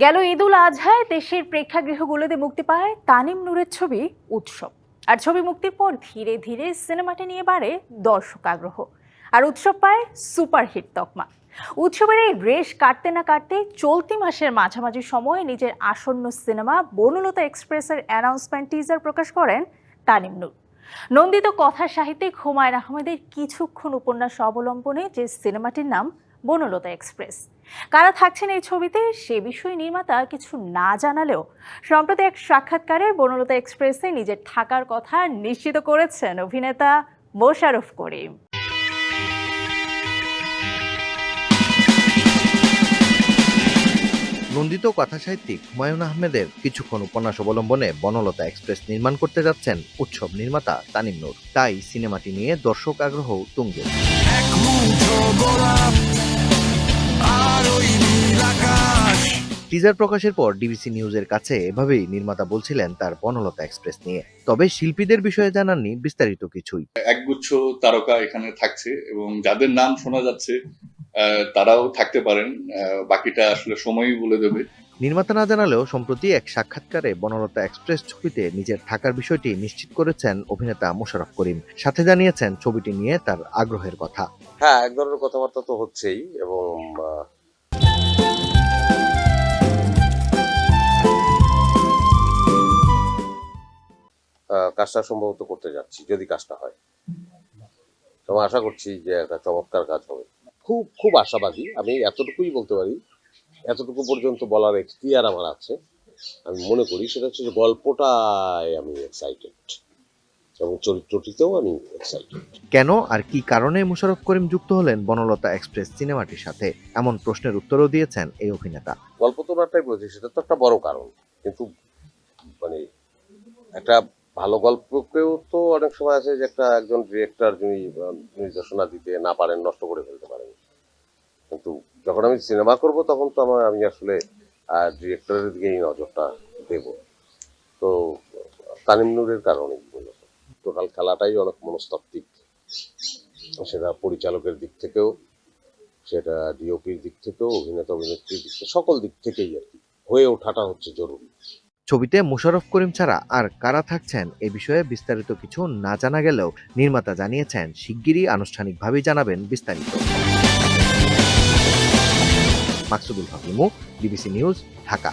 গেল ঈদুল আজহায় দেশের প্রেক্ষাগৃহগুলোতে মুক্তি পায় তানিম নূরের ছবি উৎসব। আর ছবি মুক্তির পর ধীরে ধীরে সিনেমাটি নিয়ে বাড়ে দর্শক আগ্রহ। আর উৎসব পায় সুপারহিট তকমা। উৎসবের এই রেশ কাটতে না কাটতে চলতি মাসের মাঝামাঝি সময়ে নিজের আসন্ন সিনেমা বনলতা এক্সপ্রেসের অ্যানাউন্সমেন্ট টিজার প্রকাশ করেন তানিম নূর। নন্দিত কথা সাহিত্যিক হুমায়ুন আহমেদের কিছুক্ষণ উপন্যাস অবলম্বনে যে সিনেমাটির নাম বনলতা এক্সপ্রেস। কারা থাকছেন এই ছবিতে সে বিষয়ে নির্মাতা কিছু না জানালেও সম্প্রতি এক সাক্ষাৎকারে বনলতা এক্সপ্রেসে নিজের থাকার কথা নিশ্চিত করেছেন অভিনেতা মোশারফ করিম। নন্দিত কথাসাহিত্যিক হুমায়ুন আহমেদের কিছুক্ষণ উপন্যাস অবলম্বনে বনলতা এক্সপ্রেস নির্মাণ করতে যাচ্ছেন উৎসব নির্মাতা তানিম নূর। তাই সিনেমাটি নিয়ে দর্শক আগ্রহ তুঙ্গে। টিজার প্রকাশের পর ডিবিসি নিউজের কাছে এভাবেই নির্মাতা বলছিলেন তার বনলতা এক্সপ্রেস নিয়ে। তবে শিল্পীদের বিষয়ে জানাননি বিস্তারিত কিছুই। একগুচ্ছ তারকা এখানে থাকছে এবং যাদের নাম শোনা যাচ্ছে তারাও থাকতে পারেন। বাকিটা আসলে সময়ই বলে দেবে। নির্মাতা না জানালেও সম্প্রতি এক সাক্ষাৎকারে বনলতা এক্সপ্রেস ছবিতে নিজের থাকার বিষয়টি নিশ্চিত করেছেন অভিনেতা মোশারফ করিম। সাথে জানিয়েছেন ছবিটি নিয়ে তার আগ্রহের কথা। হ্যাঁ এক ধরনের কথাবার্তা তো হচ্ছেই এবং কাজটা সম্ভবত করতে যাচ্ছি, যদি কাজটা হয়। এবং আশা করছি যে একটা চমৎকার কাজ হবে। খুব খুব আশাবাদী, আমি এতটুকুই বলতে পারি এতটুকু পর্যন্ত বলার এখতিয়ার আমার আছে। আমি মনে করি সেটা হচ্ছে যে গল্পটায় আমি এক্সাইটেড এবং চরিত্রটিতেও আমি এক্সাইটেড কেন আর কি কারণে মুশারফ করিম যুক্ত হলেন বনলতা এক্সপ্রেস সিনেমাটির সাথে? এমন প্রশ্নের উত্তরও দিয়েছেন এই অভিনেতা। গল্প তো তোলাটাই বলেছি সেটা তো একটা বড় কারণ। কিন্তু মানে একটা ভালো গল্পকেও তো অনেক সময় আছে যে একটা একজন ডিরেক্টর যিনি নির্দেশনা দিতে না পারেন নষ্ট করে ফেলতে পারেন। যখন আমি সিনেমা করব, তখন তো আমার আমি আসলে ডিরেক্টরের দিকেই নজরটা দেব। তো, তানিম নূরের কারণেই মূলত টোটাল খেলাটাই অনেক মনস্তাত্ত্বিক। সেটা পরিচালকের দিক থেকেও, সেটা ডিওপির দিক থেকেও, অভিনেতা অভিনেত্রীর দিক থেকে, সকল দিক থেকেই আর কি। হয়ে ওঠাটা হচ্ছে জরুরি। ছবিতে মোশাররফ করিম ছাড়া আর কারা থাকছেন এ বিষয়ে বিস্তারিত কিছু না জানা গেলেও নির্মাতা জানিয়েছেন, শিগগিরই আনুষ্ঠানিকভাবেই জানাবেন বিস্তারিত। Maksudul Hakim DBC news Dhaka